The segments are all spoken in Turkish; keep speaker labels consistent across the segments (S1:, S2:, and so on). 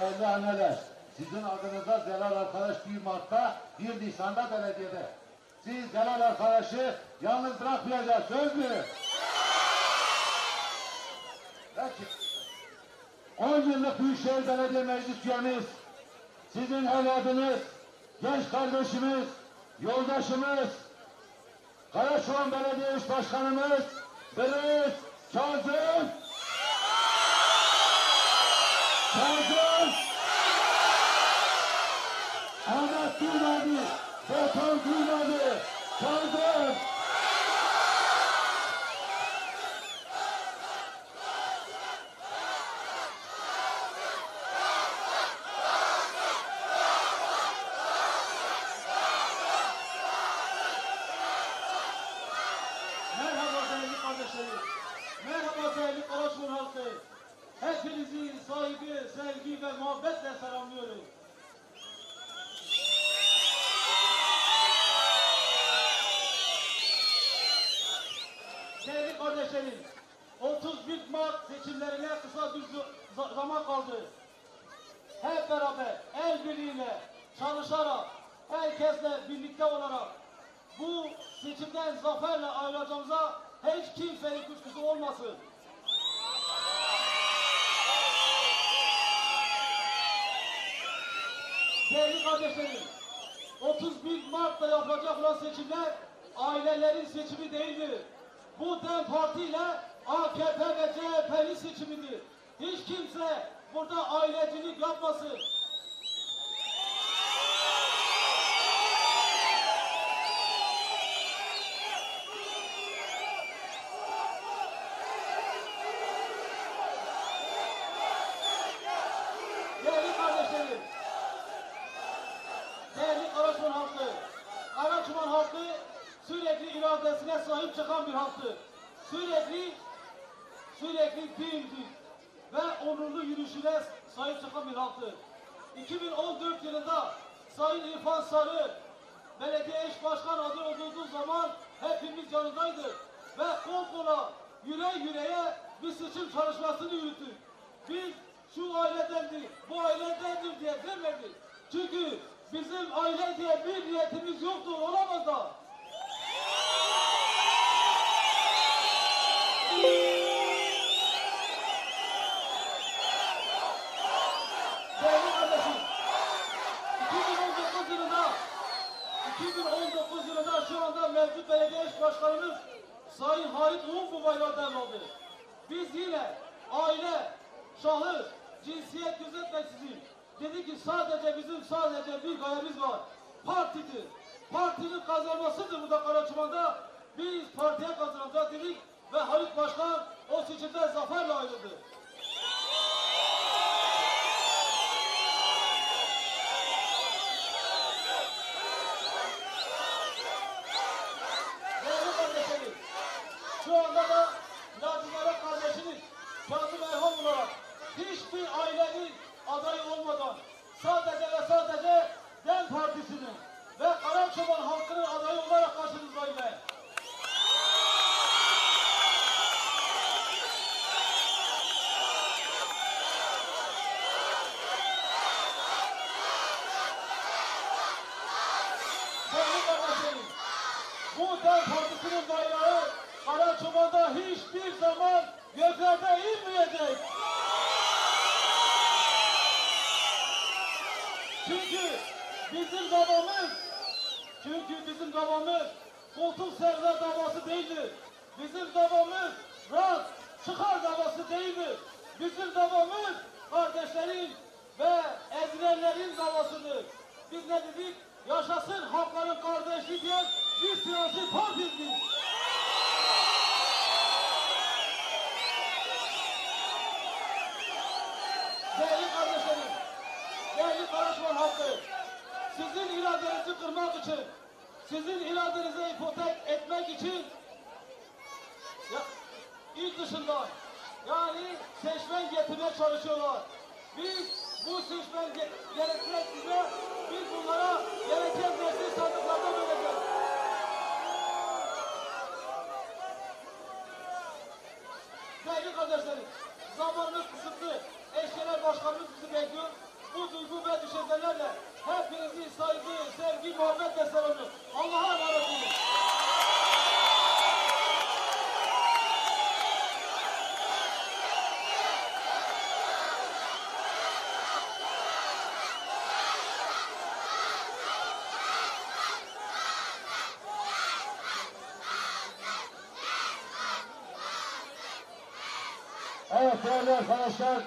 S1: değerli anneler, sizin adınıza Celal Arkadaş 1 Mart'ta 1 Nisan'da belediyede. Siz Celal Arkadaş'ı yalnız bırakmayacağız, söz mü? Peki. 10 yıllık Büyükşehir Belediye Meclis üyemiz, sizin evladınız, genç kardeşimiz, yoldaşımız, Karaçoğan Belediye İş Başkanımız, Deniz Kazım Kazım Ahmet duymadı, Beton duymadı, Kazım
S2: Merhaba değerli kardeşlerim. Merhaba değerli Karaçmur halkı. Hepinizi saygı, sevgi ve muhabbetle selamlıyorum. Değerli kardeşlerim, 31 Mart seçimlerine kısa bir z- zaman kaldı. Hep beraber, el birliğiyle, çalışarak, herkesle birlikte olarak bu seçimden zaferle ayrılacağımıza hiç kimsenin kuşkusu olmasın. Değerli kardeşlerim, 31 Mart'ta yapılacak olan seçimler ailelerin seçimi değildir. Bu DEM Parti ile AKP ve CHP'nin seçimidir. Hiç kimse burada ailecilik yapmasın. Değerli kardeşlerim, değerli Karaçman halkı, Karaçman halkı sürekli iradesine sahip çıkan bir halktır. Sürekli, sürekli birlik ve onurlu yürüyüşüne sahip çıkan bir halktır. 2014 yılında Sayın İrfan Sarı belediye eş başkan adı olduğu zaman hepimiz yanındaydık ve kol kola, yüreğe yüreğe bir seçim çalışmasını yürüttük. Biz şu ailedendir, bu ailedendir diye demedik. Çünkü bizim aile diye bir niyetimiz yoktur, olamaz da. Sadece ve sadece DEM Partisi'nin ve Karaçoban halkının adayı olarak karşınızdayım ben. Değerli kardeşlerim, bu DEM Partisi'nin bayrağı Karaçoban'da hiçbir zaman göklerde inmeyecek. Çünkü bizim davamız, çünkü bizim davamız koltuk server davası değildir. Bizim davamız rahat çıkar davası değildir. Bizim davamız kardeşlerin ve ezilenlerin davasıdır. Biz ne dedik? Yaşasın halkların kardeşliği diye bir siyasi partiyiz biz. Değerli kardeşlerim, değerli Karaçman halkı, sizin iradenizi kırmak için, sizin iradenize ipotek etmek için ya, il dışından yani seçmen getirmeye çalışıyorlar. Biz bu seçmen ge- gerektiren size biz bunlara gereken desteği sandıklardan vereceğiz. Değerli kardeşlerim, zamanımız kısıtlı. Eşkenar başkanımız bizi bekliyor.
S3: bu duygu ve düşüncelerle hepinizi saygı, sevgi, muhabbetle selamlıyorum. Allah'a emanet olun.
S1: Evet değerli arkadaşlar,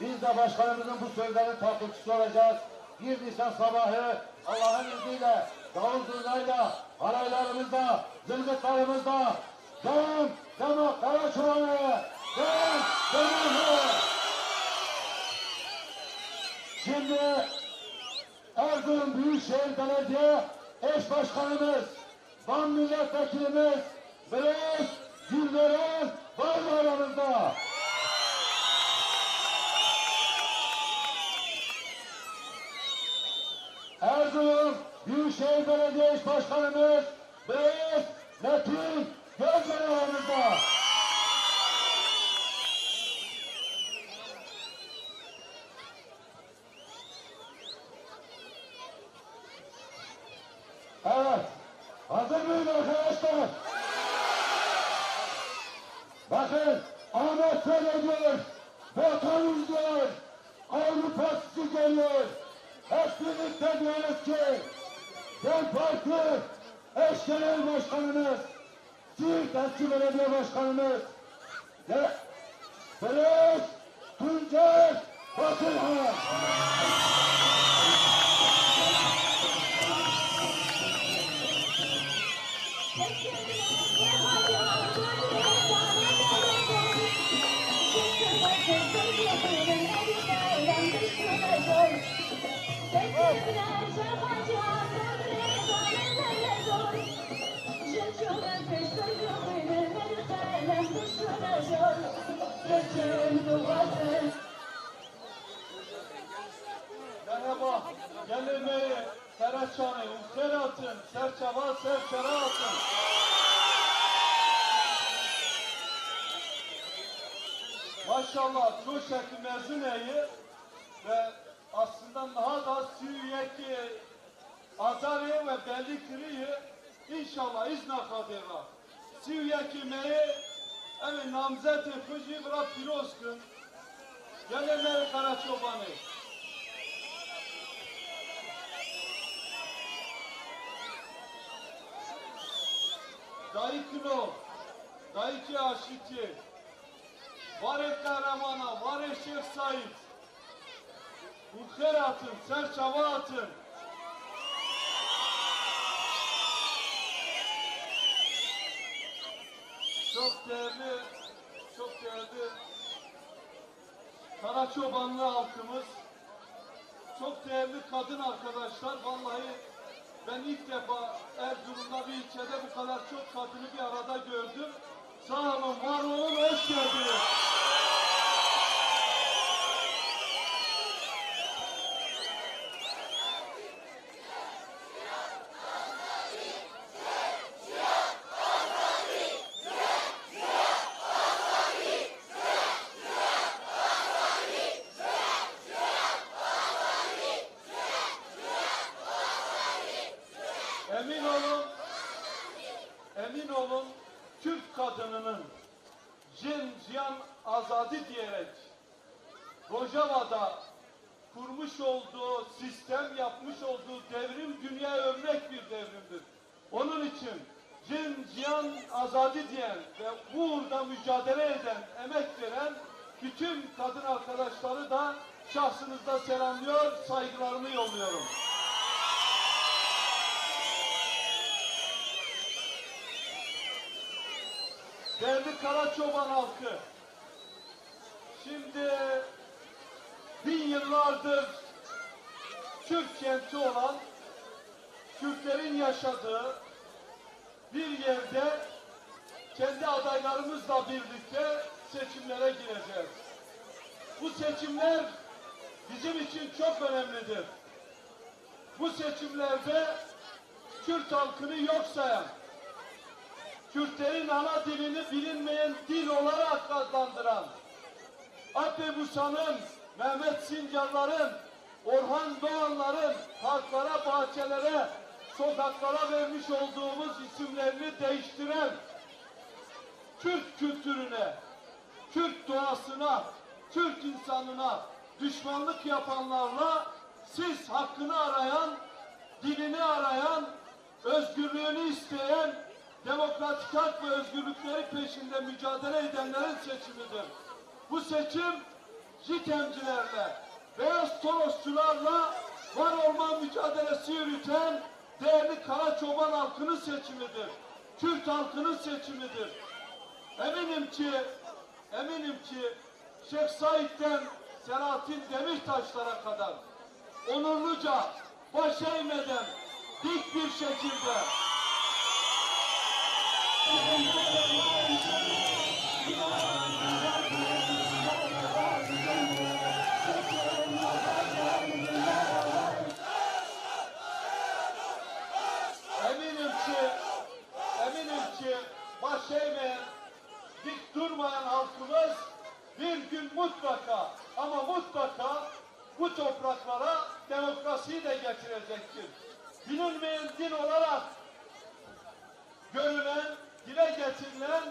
S1: biz de başkanımızın bu sözlerinin takipçisi olacağız. 1 Nisan sabahı Allah'ın izniyle, davul zurnayla, halaylarımızla, zılgıtlarımızla, Dön, Demo, Karaçuvan'a, Dön, Dönü'nü. Şimdi Erzurum Büyükşehir Belediye eş başkanımız, Van milletvekilimiz, Bülent Gülveren var mı aramızda? Erzurum Büyükşehir Belediye İş Başkanımız Beyaz Metin Gözler aramızda. Evet. Hazır mıyız arkadaşlar? Bakın Ahmet söylüyor. Vatan izliyor. Avrupa sizi geliyor. Birlikte diyoruz ki Dem Parti eş genel başkanımız Siirt eski belediye başkanımız ve Fereç Tuncay Batırhan.
S3: Serçava, Serçara atın. Maşallah çok şekil mezun eyi ve aslında daha da süyeki azarı ve belli kırıyı inşallah izna kadera. Süyeki meyi evi namzeti kuji bırak pirozkın. Gelemeyi Karaçobanı. Dayıkıno, Dayıki Aşiti, Vare Kahramana, Vare Şeyh Said, Burker atın, Serçava atın. Çok değerli, çok değerli Karaçobanlı halkımız, çok değerli kadın arkadaşlar, vallahi ben ilk defa Erzurum'da bir ilçede bu kadar çok kadını bir arada gördüm. Sağ olun, var olun, hoş geldiniz. Emin olun, emin olun Türk kadınının Cin Cihan Azadi diyerek Rojava'da kurmuş olduğu, sistem yapmış olduğu devrim dünya örnek bir devrimdir. Onun için Cin Cihan Azadi diyen ve bu uğurda mücadele eden, emek veren bütün kadın arkadaşları da şahsınızda selamlıyor, saygılarımı yolluyorum. Değerli Karaçoban halkı, şimdi bin yıllardır Türk kenti olan Kürtlerin yaşadığı bir yerde kendi adaylarımızla birlikte seçimlere gireceğiz. Bu seçimler bizim için çok önemlidir. Bu seçimlerde Kürt halkını yok sayan, Kürtlerin ana dilini bilinmeyen dil olarak adlandıran, Abbe Musa'nın, Mehmet Sincarların, Orhan Doğanların parklara, bahçelere, sokaklara vermiş olduğumuz isimlerini değiştiren Türk kültürüne, Türk doğasına, Türk insanına düşmanlık yapanlarla siz hakkını arayan, dilini arayan, özgürlüğünü isteyen, demokratik hak ve özgürlükleri peşinde mücadele edenlerin seçimidir. Bu seçim JITEM'cilerle, beyaz torosçularla var olma mücadelesi yürüten değerli Kara Çoban halkının seçimidir. Kürt halkının seçimidir. Eminim ki, eminim ki Şeyh Said'den Selahattin Demirtaşlara kadar onurluca, baş eğmeden, dik bir şekilde halkımız bir gün mutlaka ama mutlaka bu topraklara demokrasiyi de getirecektir. Bilinmeyen din olarak görülen, dile getirilen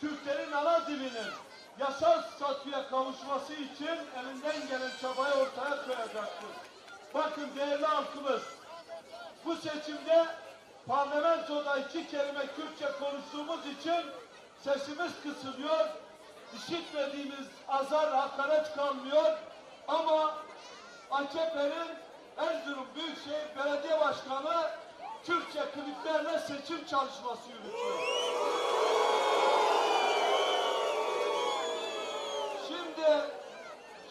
S3: Türklerin ana dilinin yasal statüye kavuşması için elinden gelen çabayı ortaya koyacaktır. Bakın değerli halkımız, bu seçimde parlamentoda iki kelime Kürtçe konuştuğumuz için sesimiz kısılıyor. İşitmediğimiz azar, hakaret kalmıyor. Ama AKP'nin Erzurum Büyükşehir Belediye Başkanı Kürtçe kliplerle seçim çalışması yürütüyor. Şimdi,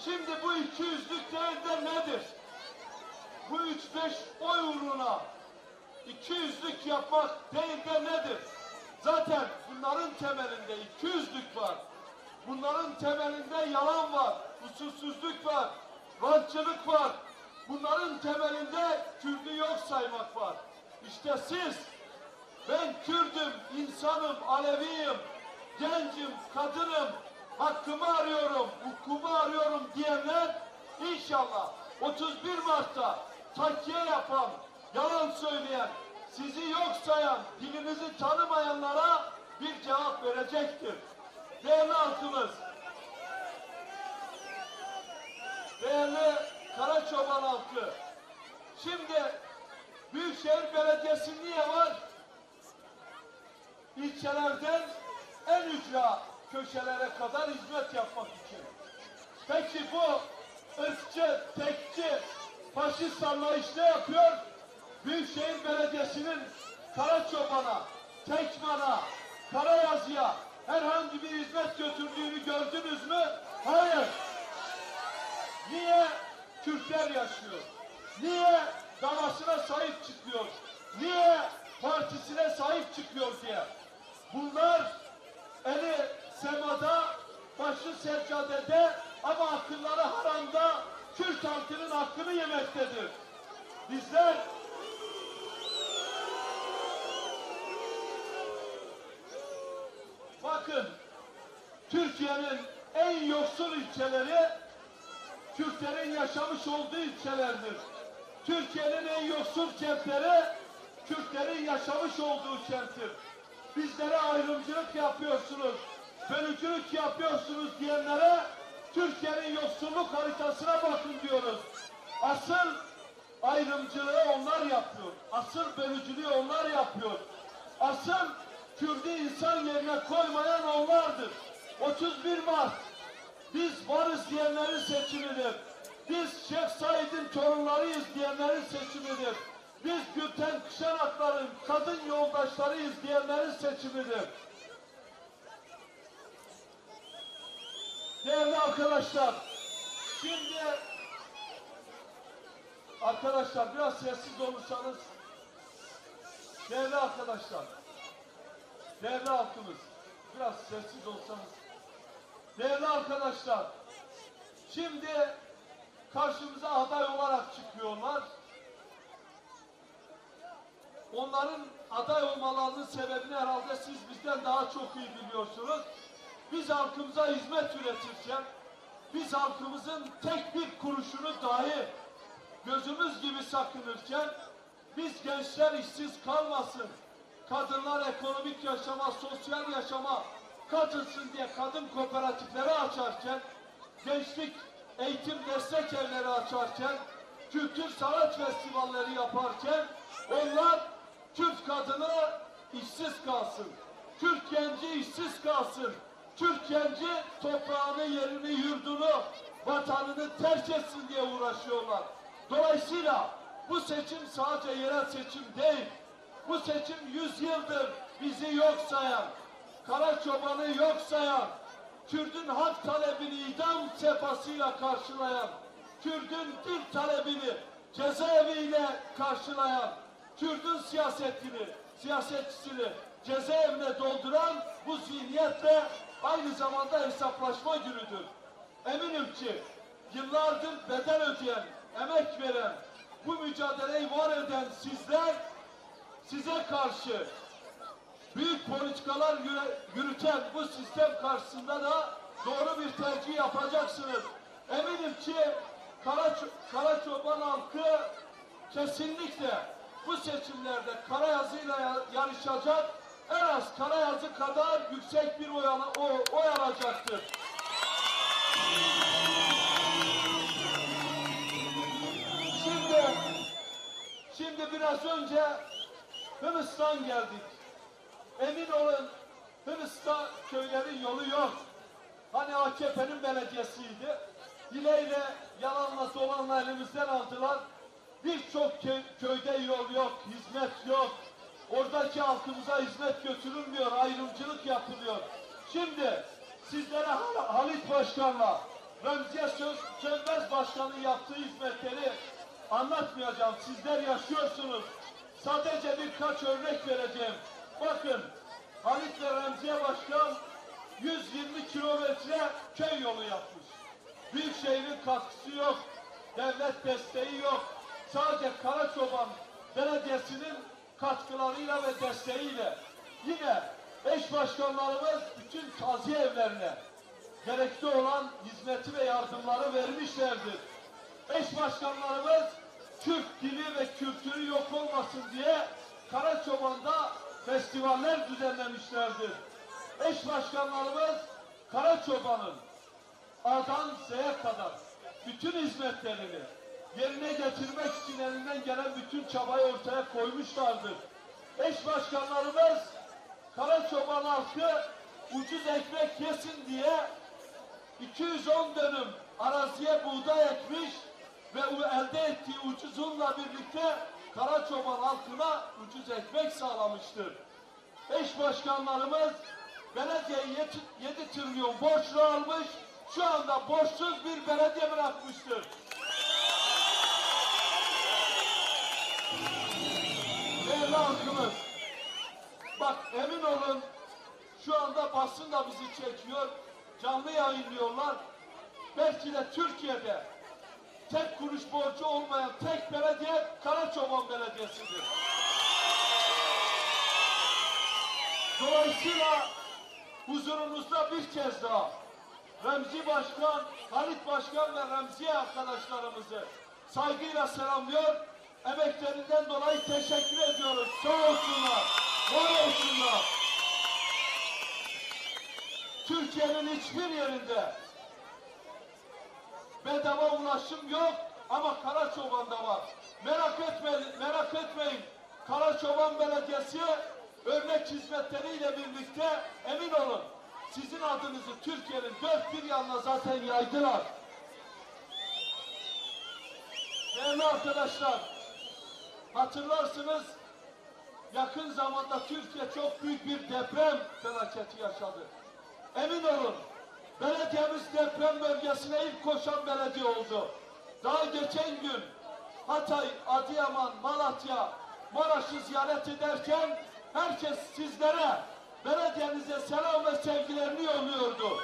S3: şimdi bu iki yüzlük değil de nedir? Bu üç beş oy uğruna iki yüzlük yapmak değil de nedir? Zaten bunların temelinde iki yüzlük var. Bunların temelinde yalan var, usulsüzlük var, rantçılık var. Bunların temelinde Kürt'ü yok saymak var. İşte siz, ben Kürdüm, insanım, Aleviyim, gencim, kadınım, hakkımı arıyorum, hukumu arıyorum diyenler inşallah 31 Mart'ta takkiye yapan, yalan söyleyen, sizi yok sayan, dilinizi tanımayanlara bir cevap verecektir. Değerli halkımız, değerli Karaçoban halkı, şimdi Büyükşehir Belediyesi niye var? İlçelerden en ücra köşelere kadar hizmet yapmak için. Peki bu ırkçı, tekçi, faşist anlayış ne yapıyor? Büyükşehir Belediyesi'nin Karaçoban'a, Tekman'a, Karayazı'ya herhangi bir hizmet götürdüğünü gördünüz mü? Hayır. Niye Kürtler yaşıyor? Niye davasına sahip çıkıyor? Niye partisine sahip çıkıyor diye. Bunlar eli semada, başı seccadede ama akılları haramda Kürt halkının hakkını yemektedir. Bizler bakın Türkiye'nin en yoksul ilçeleri Kürtlerin yaşamış olduğu ilçelerdir. Türkiye'nin en yoksul kentleri Kürtlerin yaşamış olduğu kenttir. Bizlere ayrımcılık yapıyorsunuz, bölücülük yapıyorsunuz diyenlere Türkiye'nin yoksulluk haritasına bakın diyoruz. Asıl ayrımcılığı onlar yapıyor. Asıl bölücülüğü onlar yapıyor. Asıl Kürt'ü insan yerine koymayan onlardır. 31 Mart biz varız diyenlerin seçimidir. Biz Şeyh Said'in torunlarıyız diyenlerin seçimidir. Biz Gülten Kışanakların kadın yoldaşlarıyız diyenlerin seçimidir. Değerli arkadaşlar, şimdi arkadaşlar biraz sessiz olursanız değerli arkadaşlar, değerli halkımız biraz sessiz olsanız Değerli arkadaşlar, şimdi karşımıza aday olarak çıkıyorlar. Onların aday olmalarının sebebini herhalde siz bizden daha çok iyi biliyorsunuz. Biz halkımıza hizmet üretirken, biz halkımızın tek bir kuruşunu dahi gözümüz gibi sakınırken biz gençler işsiz kalmasın, kadınlar ekonomik yaşama, sosyal yaşama katılsın diye kadın kooperatifleri açarken, gençlik eğitim destek evleri açarken, kültür sanat festivalleri yaparken onlar Türk kadını işsiz kalsın. Türk genci işsiz kalsın. Türk genci toprağını, yerini, yurdunu, vatanını terk etsin diye uğraşıyorlar. Dolayısıyla bu seçim sadece yerel seçim değil. Bu seçim yüz yıldır bizi yok sayan, kara çobanı yok sayan, Kürdün hak talebini idam sefasıyla karşılayan, Kürdün dil talebini cezaeviyle karşılayan, Kürdün siyasetini, siyasetçisini cezaevine dolduran bu zihniyetle aynı zamanda hesaplaşma günüdür. Eminim ki yıllardır bedel ödeyen, emek veren, bu mücadeleyi var eden sizler size karşı büyük politikalar yürü- yürüten bu sistem karşısında da doğru bir tercih yapacaksınız. Eminim ki Kara, Kara Çoban halkı kesinlikle bu seçimlerde Karayazı'yla ya- yarışacak, en az Karayazı kadar yüksek bir oy, oy alacaktır. Şimdi, şimdi biraz önce Hınıstan geldik. Emin olun Hınıstan köylerin yolu yok. Hani AKP'nin belediyesiydi. Hileyle yalanla dolanla elimizden aldılar. Birçok köy, köyde yol yok, hizmet yok. Oradaki halkımıza hizmet götürülmüyor, ayrımcılık yapılıyor. Şimdi sizlere Hal- Halit Başkan'la Remziye Söz, Sönmez Başkan'ın yaptığı hizmetleri anlatmayacağım. Sizler yaşıyorsunuz. Sadece birkaç örnek vereceğim. Bakın Halit ve Remziye Başkan 120 kilometre köy yolu yapmış. Büyükşehir'in katkısı yok. Devlet desteği yok. Sadece Karaçoban Belediyesi'nin katkılarıyla ve desteğiyle yine eş başkanlarımız bütün taziye evlerine gerekli olan hizmeti ve yardımları vermişlerdir. Eş başkanlarımız Türk dili ve kültürü yok olmasın diye Karaçoban'da festivaller düzenlemişlerdir. Eş başkanlarımız Karaçoban'ın A'dan Z'ye kadar bütün hizmetlerini yerine getirmek için elinden gelen bütün çabayı ortaya koymuşlardır. Eş başkanlarımız Karaçoban halkı ucuz ekmek yesin diye 210 dönüm araziye buğday ekmiş ve elde ettiği ucuz unla birlikte Karaçoban halkına ucuz ekmek sağlamıştır. Eş başkanlarımız belediyeyi 7 trilyon borçlu almış, şu anda borçsuz bir belediye bırakmıştır. Değerli halkımız, bak emin olun şu anda basın da bizi çekiyor, canlı yayınlıyorlar. Belki de Türkiye'de tek kuruş borcu olmayan tek belediye Karaçoban Belediyesi'dir. Dolayısıyla huzurunuzda bir kez daha Remzi Başkan, Halit Başkan ve Remziye arkadaşlarımızı saygıyla selamlıyor. Emeklerinden dolayı teşekkür ediyoruz. Sağ olsunlar, var olsunlar. Türkiye'nin hiçbir yerinde bedava ulaşım yok ama Karaçoban'da var. Merak etmeyin, merak etmeyin. Karaçoban Belediyesi örnek hizmetleriyle birlikte emin olun sizin adınızı Türkiye'nin dört bir yanına zaten yaydılar. Değerli arkadaşlar, hatırlarsınız yakın zamanda Türkiye çok büyük bir deprem felaketi yaşadı. Emin olun, belediyemiz deprem bölgesine ilk koşan belediye oldu. Daha geçen gün Hatay, Adıyaman, Malatya, Maraş'ı ziyaret ederken herkes sizlere, belediyenize selam ve sevgilerini yolluyordu.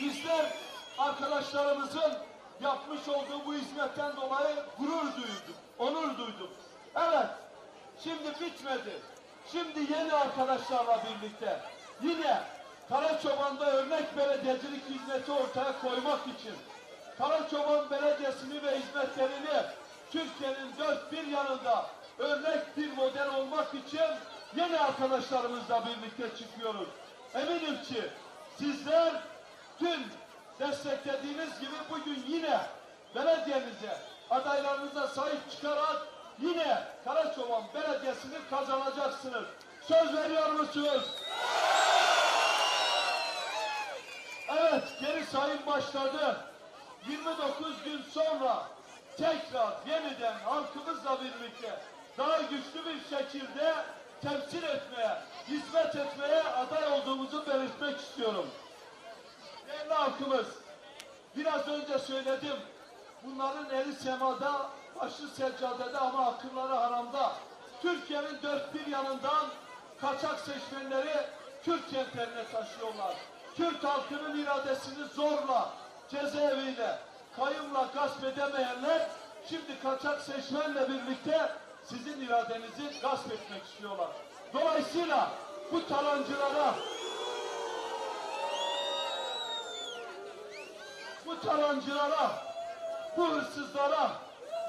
S3: Bizler arkadaşlarımızın yapmış olduğu bu hizmetten dolayı gurur duyduk, onur duyduk. Evet, şimdi bitmedi. Şimdi yeni arkadaşlarla birlikte yine Karaçoban'da örnek belediyecilik hizmeti ortaya koymak için Karaçoban Belediyesi'ni ve hizmetlerini Türkiye'nin dört bir yanında örnek bir model olmak için yeni arkadaşlarımızla birlikte çıkıyoruz. Eminim ki sizler dün desteklediğiniz gibi bugün yine belediyenize, adaylarınıza sahip çıkarak yine Karaçoban Belediyesi'ni kazanacaksınız. Söz veriyor musunuz? Evet, geri sayım başladı. 29 gün sonra tekrar yeniden halkımızla birlikte daha güçlü bir şekilde temsil etmeye, hizmet etmeye aday olduğumuzu belirtmek istiyorum. Değerli halkımız, biraz önce söyledim. Bunların eli semada, başı seccadede ama akılları haramda. Türkiye'nin dört bir yanından kaçak seçmenleri Kürt kentlerine taşıyorlar. Kürt halkının iradesini zorla, cezaeviyle, kayımla gasp edemeyenler şimdi kaçak seçmenle birlikte sizin iradenizi gasp etmek istiyorlar. Dolayısıyla bu talancılara, bu talancılara, bu hırsızlara,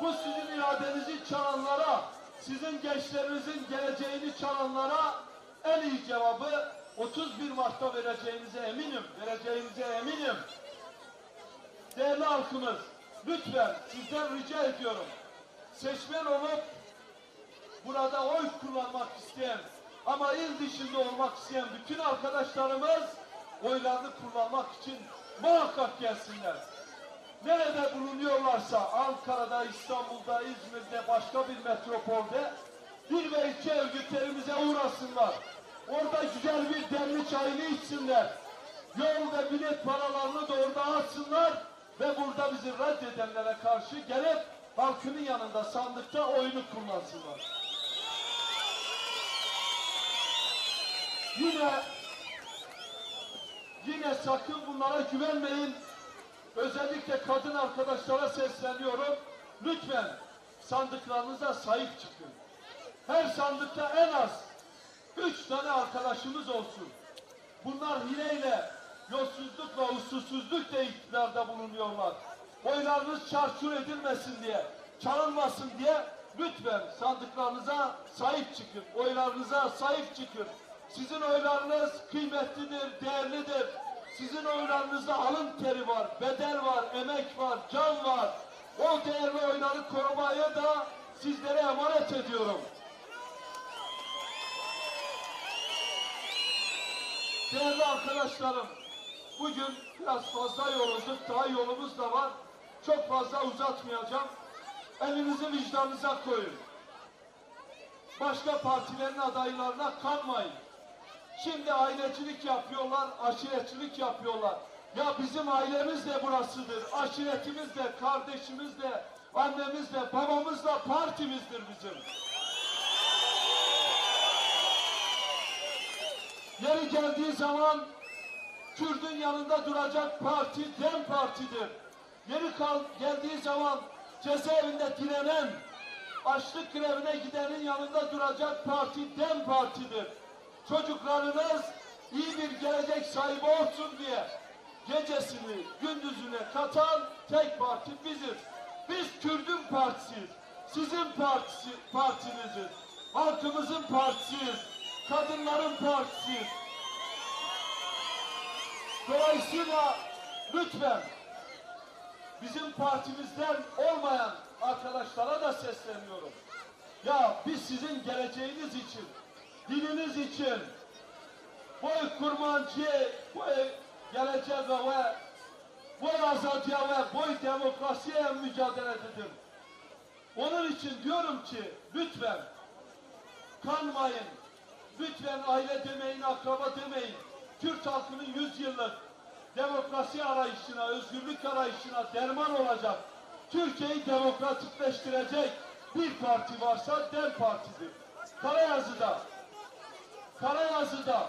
S3: bu sizin iradenizi çalanlara, sizin gençlerinizin geleceğini çalanlara en iyi cevabı 31 Mart'ta vereceğinize eminim, vereceğinize eminim. Değerli halkımız, lütfen sizden rica ediyorum. Seçmen olup burada oy kullanmak isteyen ama il dışında olmak isteyen bütün arkadaşlarımız oylarını kullanmak için muhakkak gelsinler. Nerede bulunuyorlarsa Ankara'da, İstanbul'da, İzmir'de, başka bir metropolde bir ve iki örgütlerimize bir demli çayını içsinler. Yol ve bilet paralarını da orada atsınlar ve burada bizi reddedenlere karşı gelip halkının yanında sandıkta oyunu kullansınlar. Yine yine sakın bunlara güvenmeyin. Özellikle kadın arkadaşlara sesleniyorum. Lütfen sandıklarınıza sahip çıkın. Her sandıkta en az üç tane arkadaşımız olsun. Bunlar hileyle, yolsuzlukla, usulsüzlükle iktidarda bulunuyorlar. Oylarınız çarçur edilmesin diye, çalınmasın diye lütfen sandıklarınıza sahip çıkın. Oylarınıza sahip çıkın. Sizin oylarınız kıymetlidir, değerlidir. Sizin oylarınızda alın teri var, bedel var, emek var, can var. O değerli oyları korumaya da sizlere emanet ediyorum. Değerli arkadaşlarım, bugün biraz fazla yorulduk, daha yolumuz da var. Çok fazla uzatmayacağım. Elinizi vicdanınıza koyun. Başka partilerin adaylarına kanmayın. Şimdi ailecilik yapıyorlar, aşiretçilik yapıyorlar. Ya bizim ailemiz de burasıdır, aşiretimiz de, kardeşimiz de, annemiz de, babamız da partimizdir bizim. Yeri geldiği zaman Kürt'ün yanında duracak parti DEM Parti'dir. Yeri kal geldiği zaman cezaevinde direnen, açlık grevine gidenin yanında duracak parti DEM Parti'dir. Çocuklarınız iyi bir gelecek sahibi olsun diye gecesini gündüzüne katan tek parti biziz. Biz Kürt'ün partisiyiz. Sizin partisi, partiniziz. Halkımızın partisiyiz. Kadınların partisiyiz. Dolayısıyla lütfen bizim partimizden olmayan arkadaşlara da sesleniyorum. Ya biz sizin geleceğiniz için, dininiz için, boy kurmancıya, boy geleceğe ve boy azadıya ve boy demokrasiye mücadele edin. Onun için diyorum ki lütfen kanmayın, lütfen aile demeyin, akraba demeyin. Türk halkının 100 yıllık demokrasi arayışına, özgürlük arayışına derman olacak, Türkiye'yi demokratikleştirecek bir parti varsa DEM Parti'dir. Karayazı'da, Karayazı'da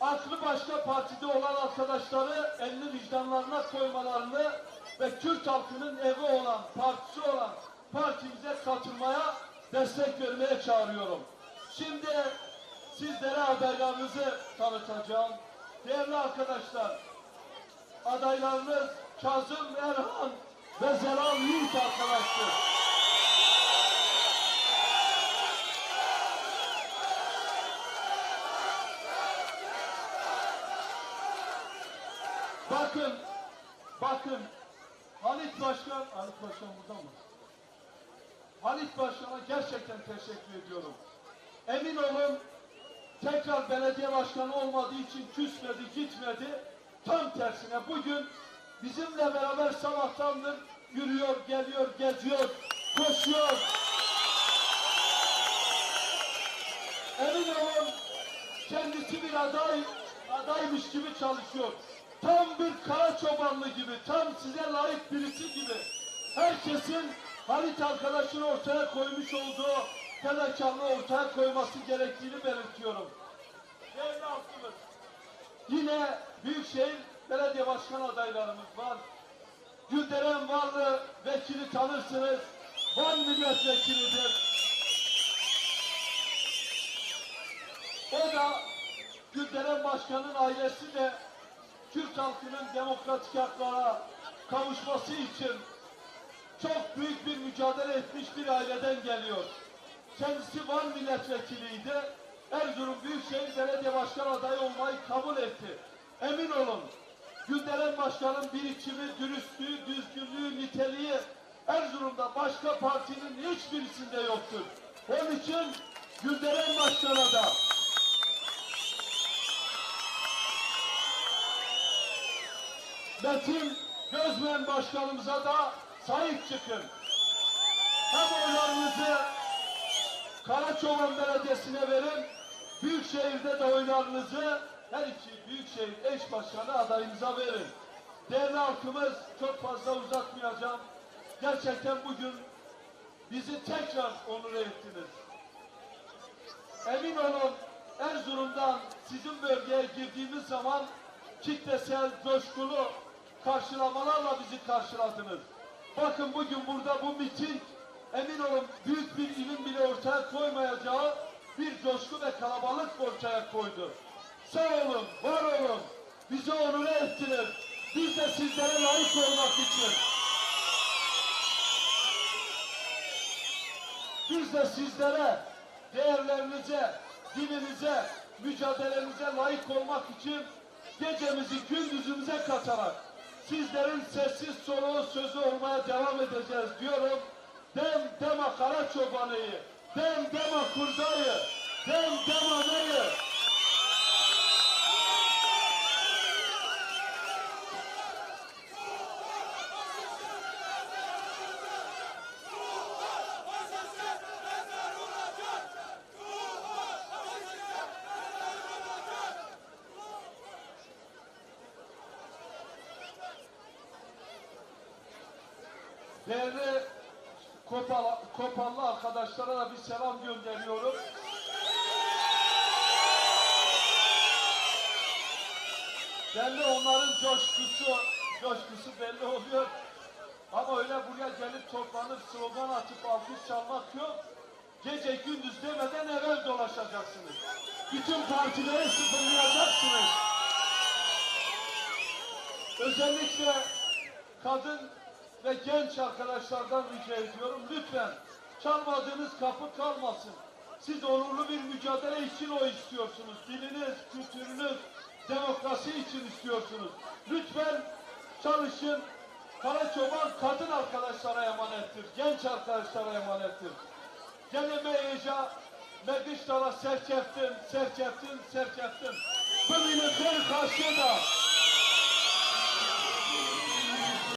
S3: aklı başka partide olan arkadaşları elini vicdanlarına koymalarını ve Kürt halkının evi olan, partisi olan partimize katılmaya, destek vermeye çağırıyorum. Şimdi sizlere adaylarınızı tanıtacağım. Değerli arkadaşlar, adaylarınız Kazım Erhan ve Zelal Yiğit arkadaştır. Bakın, bakın Halit Başkan, Halit Başkan burada mı? Halit Başkan'a gerçekten teşekkür ediyorum. Emin olun tekrar belediye başkanı olmadığı için küsmedi, gitmedi. Tam tersine bugün bizimle beraber sabahtandır yürüyor, geliyor, geziyor, koşuyor. Emin olun kendisi bir aday, adaymış gibi çalışıyor. Tam bir kara çobanlı gibi, tam size layık birisi gibi. Herkesin Halit arkadaşın ortaya koymuş olduğu fedakarlığı ortaya koyması gerektiğini belirtiyorum. Değerli halkımız, yine Büyükşehir Belediye Başkan adaylarımız var. Gülderen Varlı vekili tanırsınız. Van milletvekilidir. O da Gülderen Başkan'ın ailesi de Kürt halkının demokratik haklara kavuşması için çok büyük bir mücadele etmiş bir aileden geliyor. Kendisi Van milletvekiliydi. Erzurum Büyükşehir Belediye Başkan adayı olmayı kabul etti. Emin olun Gülderen Başkan'ın birikimi, dürüstlüğü, düzgünlüğü, niteliği Erzurum'da başka partinin hiçbirisinde yoktur. Onun için Gülderen Başkan'a da Metin Gözmen Başkanımıza da sahip çıkın. Hem oylarınızı Karaçoban Belediyesi'ne verin, Büyükşehir'de de oylarınızı her iki Büyükşehir eş başkanı adayımıza verin. Değerli halkımız çok fazla uzatmayacağım. Gerçekten bugün bizi tekrar onur ettiniz. Emin olun Erzurum'dan sizin bölgeye girdiğimiz zaman kitlesel, coşkulu karşılamalarla bizi karşıladınız. Bakın bugün burada bu miting emin olun büyük bir ilim bile ortaya koymayacağı bir coşku ve kalabalık ortaya koydu. Sağ olun, var olun. Bizi onur ettiniz. Biz de sizlere layık olmak için Biz de sizlere değerlerinize, dininize, mücadelenize layık olmak için gecemizi gündüzümüze katarak sizlerin sessiz soluğu sözü olmaya devam edeceğiz diyorum. Dem dema kara çobanıyı, dem dema kurdayı, dem dema neyi. Arkadaşlara da bir selam gönderiyorum. Belli onların coşkusu, coşkusu belli oluyor. Ama öyle buraya gelip toplanıp slogan atıp alkış çalmak yok. Gece gündüz demeden evvel dolaşacaksınız. Bütün partileri sıfırlayacaksınız. Özellikle kadın ve genç arkadaşlardan rica ediyorum lütfen çalmadığınız kapı kalmasın. Siz onurlu bir mücadele için o istiyorsunuz. Diliniz, kültürünüz, demokrasi için istiyorsunuz. Lütfen çalışın. Karaçoban kadın arkadaşlara emanettir. Genç arkadaşlara emanettir. Gelime eja, megiştara serçeftin, serçeftin, serçeftin. Bugünün her karşıda